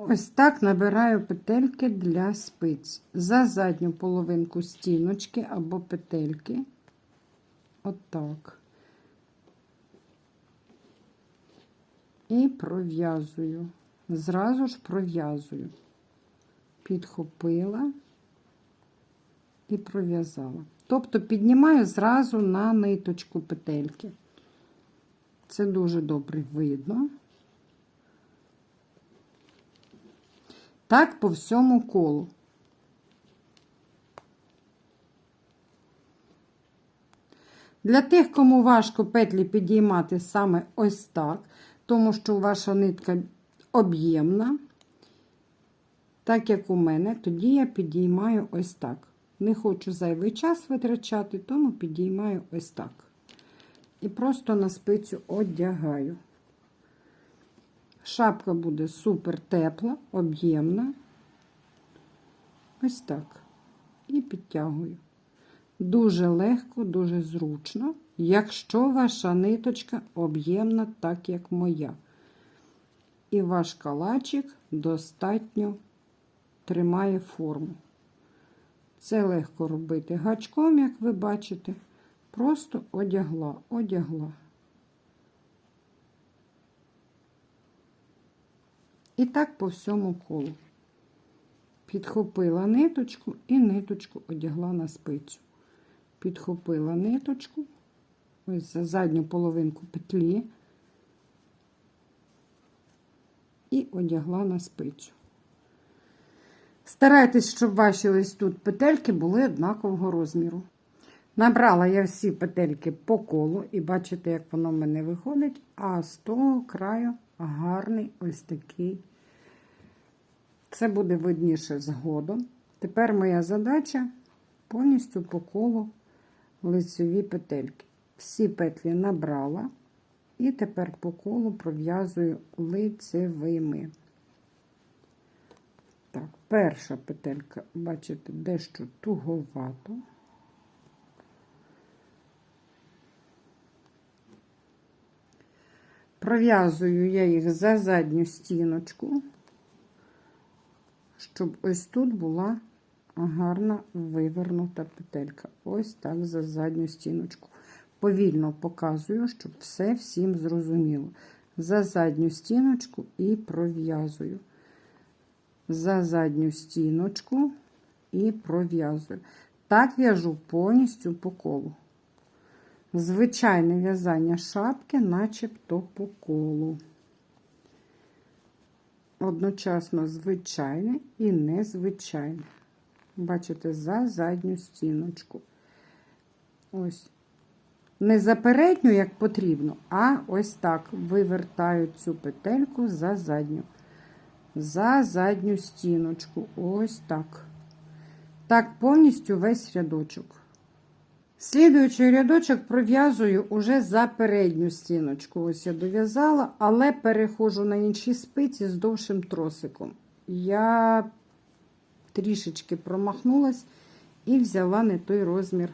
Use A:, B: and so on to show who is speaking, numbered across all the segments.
A: Ось так набираю петельки для спиць. За задню половинку стіночки або петельки. Отак. І пров'язую. Зразу ж пров'язую. Підхопила і пров'язала. Тобто піднімаю зразу на ниточку петельки. Це дуже добре видно. Так по всьому колу. Для тих, кому важко петлі підіймати саме ось так, тому що ваша нитка об'ємна, так як у мене, тоді я підіймаю ось так. Не хочу зайвий час витрачати, тому підіймаю ось так. І просто на спицю одягаю. Шапка буде супер тепла, об'ємна. Ось так. І підтягую. Дуже легко, дуже зручно, якщо ваша ниточка об'ємна, так як моя. І ваш калачик достатньо тримає форму. Це легко робити гачком, як ви бачите. Просто одягла, одягла. І так по всьому колу. Підхопила ниточку і ниточку одягла на спицю. Підхопила ниточку, ось за задню половинку петлі і одягла на спицю. Старайтесь, щоб ваші ось тут петельки були однакового розміру. Набрала я всі петельки по колу, і бачите, як воно в мене виходить, а з того краю гарний ось такий. Це буде видніше згодом. Тепер моя задача повністю по колу лицеві петельки. Всі петлі набрала, і тепер по колу пров'язую лицевими. Так, перша петелька, бачите, дещо туговато. Пров'язую я їх за задню стіночку, щоб ось тут була гарна вивернута петелька. Ось так за задню стіночку. Повільно показую, щоб все всім зрозуміло. За задню стіночку і пров'язую. За задню стіночку і пров'язую. Так в'яжу повністю по колу. Звичайне в'язання шапки, начебто по колу. Одночасно звичайне і незвичайне. Бачите, за задню стіночку. Ось. Не за передню, як потрібно, а ось так вивертаю цю петельку за задню. За задню стіночку. Ось так. Так, повністю весь рядочок. Слідуючий рядочок пров'язую уже за передню стіночку. Ось я дов'язала, але переходжу на інші спиці з довшим тросиком. Я трішечки промахнулась і взяла не той розмір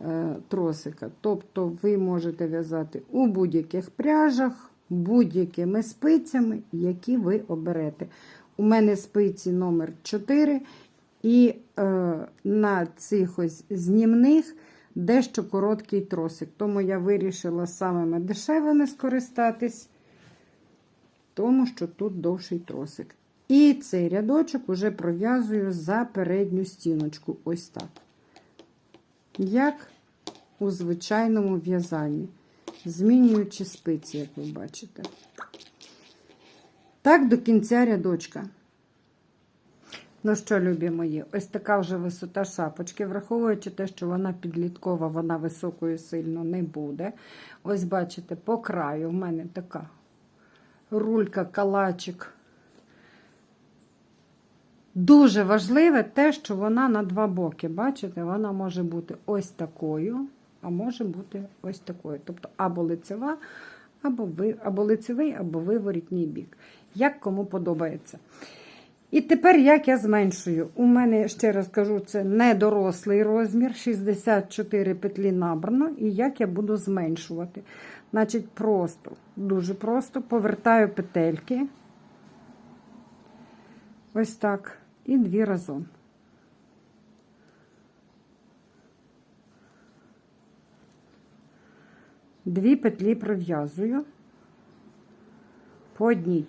A: е, тросика. Тобто, ви можете в'язати у будь-яких пряжах, будь-якими спицями, які ви оберете. У мене спиці номер 4 і е, на цих ось знімних дещо короткий тросик. Тому я вирішила самими дешевими скористатись, тому що тут довший тросик. І цей рядочок уже пров'язую за передню стіночку. Ось так. Як у звичайному в'язанні, змінюючи спиці, як ви бачите. Так, до кінця рядочка. Ну що, любі мої, ось така вже висота шапочки, враховуючи те, що вона підліткова, вона високою сильно не буде. Ось, бачите, по краю в мене така рулька, калачик. Дуже важливе те, що вона на два боки. Бачите, вона може бути ось такою, а може бути ось такою. Тобто або лицева, або, ви, або лицевий, або виворітній бік. Як кому подобається. І тепер як я зменшую? У мене, ще раз кажу, це не дорослий розмір, 64 петлі набрано, і як я буду зменшувати. Значить, просто, дуже просто повертаю петельки, Ось так. І дві разом. Дві петлі пров'язую. По одній.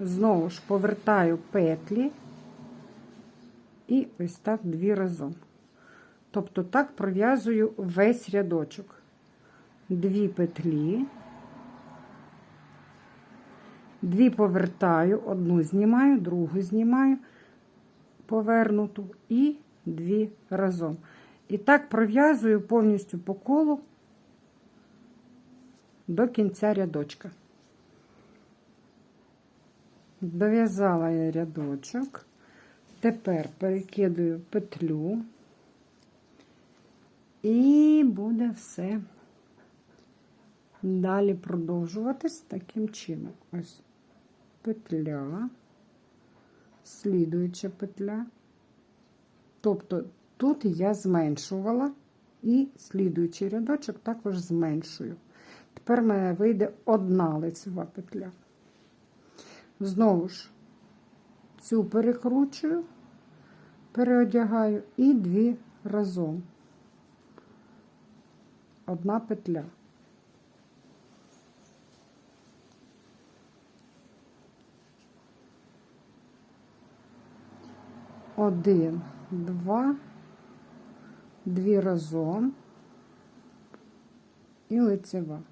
A: Знову ж повертаю петлі. І ось так дві разом. Тобто так пров'язую весь рядочок. Дві петлі. Дві повертаю, одну знімаю, другу знімаю, повернуту і дві разом. І так пров'язую повністю по колу до кінця рядочка. Дов'язала я рядочок. Тепер перекидаю петлю. І буде все далі продовжуватись таким чином. Ось петля, слідуюча петля. Тобто тут я зменшувала і слідуючий рядочок також зменшую. Тепер в мене вийде одна лицева петля. Знову ж цю перекручую, переодягаю і дві разом. Одна петля. Один, два, дві разом і лицева.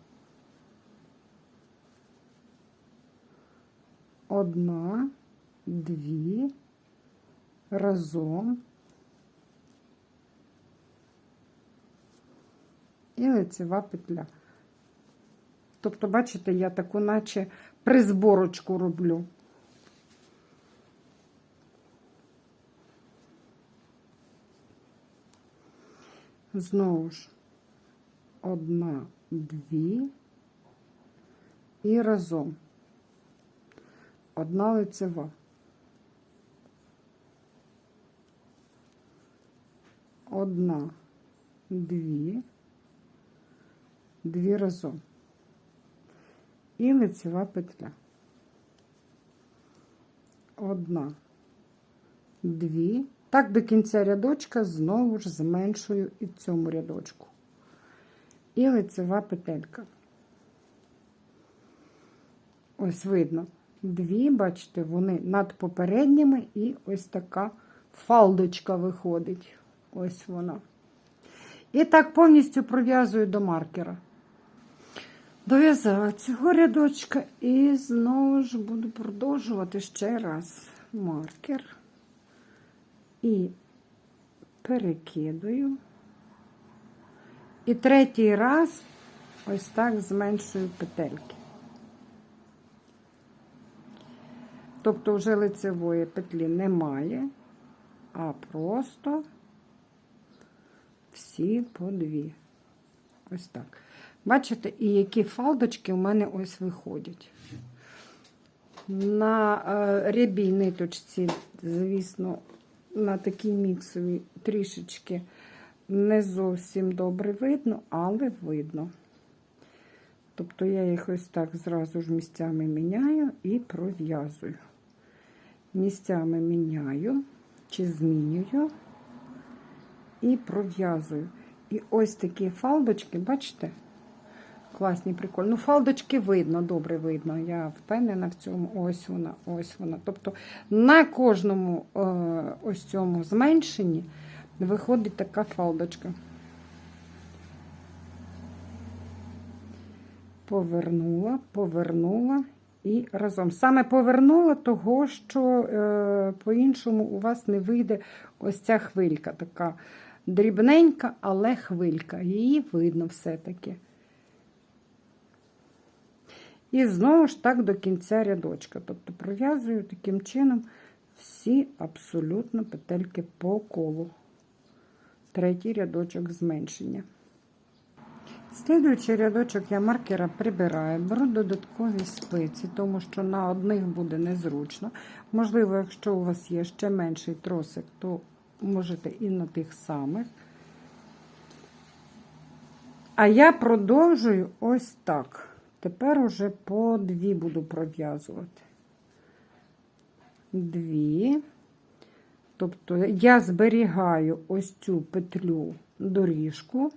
A: Одна, дві, разом і лицева петля. Тобто, бачите, я таку, наче призборочку роблю. Знову ж одна, дві і разом. Одна лицева. Одна, дві, дві разом. І лицева петля. Одна, дві. Так до кінця рядочка знову ж зменшую і цьому рядочку. І лицева петелька. Ось видно. Дві, бачите, вони над попередніми, і ось така фалдочка виходить. Ось вона. І так повністю пров'язую до маркера. Дов'язала цього рядочка і знову ж буду продовжувати ще раз маркер. І перекидаю. І третій раз ось так зменшую петельки. Тобто вже лицевої петлі немає, а просто всі по дві. Ось так. Бачите, і які фалдочки в мене ось виходять. На е, рябій ниточці, звісно, на такій міксовій трішечки не зовсім добре видно, але видно. Тобто я їх ось так зразу ж місцями міняю і пров'язую. Місцями міняю чи змінюю і пров'язую. І ось такі фалдочки, бачите? Класні, прикольні. Ну, фалдочки видно, добре видно. Я впевнена в цьому. Ось вона, ось вона. Тобто на кожному е, ось цьому зменшенні виходить така фалдочка. Повернула, повернула і разом. Саме повернула того, що е, по-іншому у вас не вийде ось ця хвилька, така дрібненька, але хвилька. Її видно все-таки. І знову ж так до кінця рядочка. Тобто пров'язую таким чином всі абсолютно петельки по колу. Третій рядочок зменшення. Слідуючий рядочок я маркера прибираю, беру додаткові спиці, тому що на одних буде незручно. Можливо, якщо у вас є ще менший тросик, то можете і на тих самих. А я продовжую ось так. Тепер уже по дві буду пров'язувати. Дві, Тобто я зберігаю ось цю петлю доріжку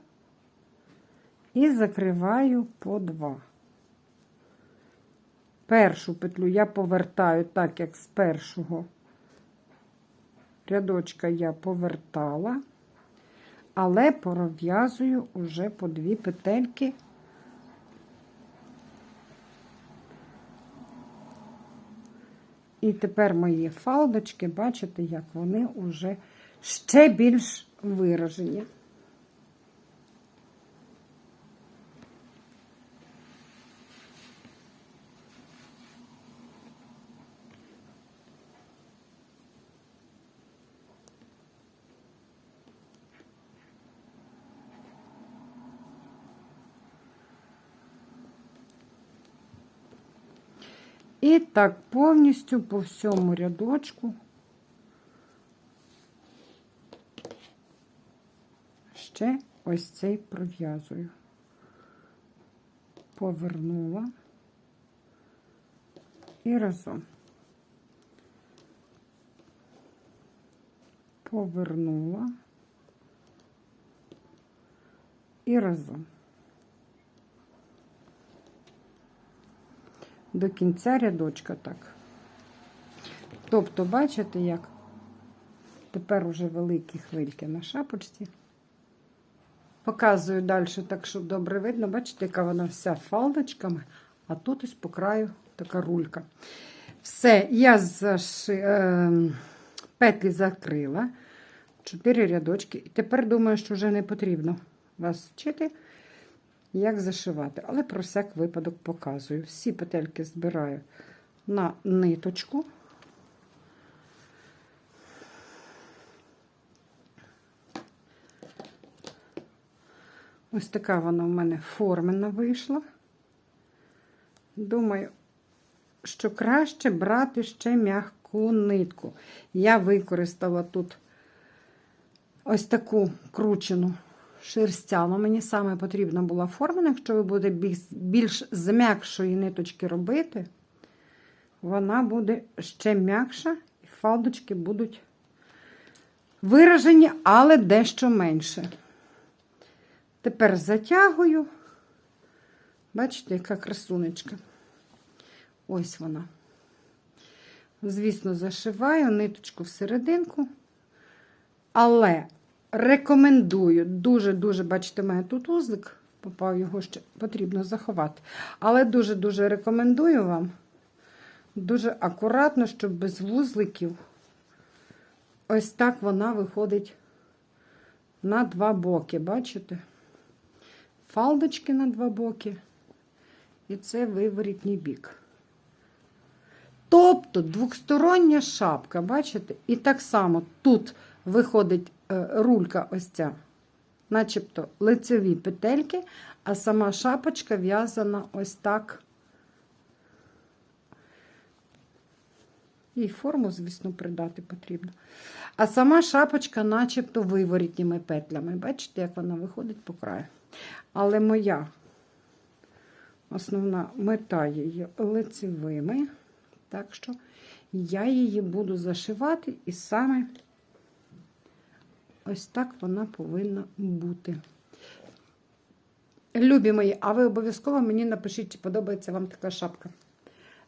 A: і закриваю по два. Першу петлю я повертаю так, як з першого рядочка я повертала, але пров'язую уже по дві петельки. І тепер мої фалдочки, бачите, як вони вже ще більш виражені. І так повністю по всьому рядочку ще ось цей пров'язую. Повернула і разом. Повернула і разом. До кінця рядочка так. Тобто, бачите, як тепер уже великі хвильки на шапочці. Показую далі, так, щоб добре видно. Бачите, яка вона вся фалдочками, а тут ось по краю така рулька. Все, я заши... е... петлі закрила. Чотири рядочки. І тепер думаю, що вже не потрібно вас вчити як зашивати. Але про всяк випадок показую. Всі петельки збираю на ниточку. Ось така вона в мене формена вийшла. Думаю, що краще брати ще м'яку нитку. Я використала тут ось таку кручену шерстяну. Мені саме потрібна була форма, якщо ви будете більш з м'якшої ниточки робити, вона буде ще м'якша, і фалдочки будуть виражені, але дещо менше. Тепер затягую. Бачите, яка красунечка. Ось вона. Звісно, зашиваю ниточку всерединку, але Рекомендую. Дуже-дуже, бачите, мене тут узлик, попав, його ще потрібно заховати. Але дуже-дуже рекомендую вам. Дуже акуратно, щоб без вузликів. Ось так вона виходить на два боки, бачите? Фалдочки на два боки. І це виворітній бік. Тобто двостороння шапка, бачите? І так само тут виходить рулька ось ця, начебто лицеві петельки, а сама шапочка в'язана ось так. Їй форму, звісно, придати потрібно. А сама шапочка, начебто, виворітніми петлями. Бачите, як вона виходить по краю. Але моя основна мета її лицевими. Так що я її буду зашивати і саме Ось так вона повинна бути. Любі мої, а ви обов'язково мені напишіть, чи подобається вам така шапка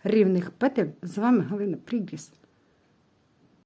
A: рівних петель. З вами Галина Прігріс.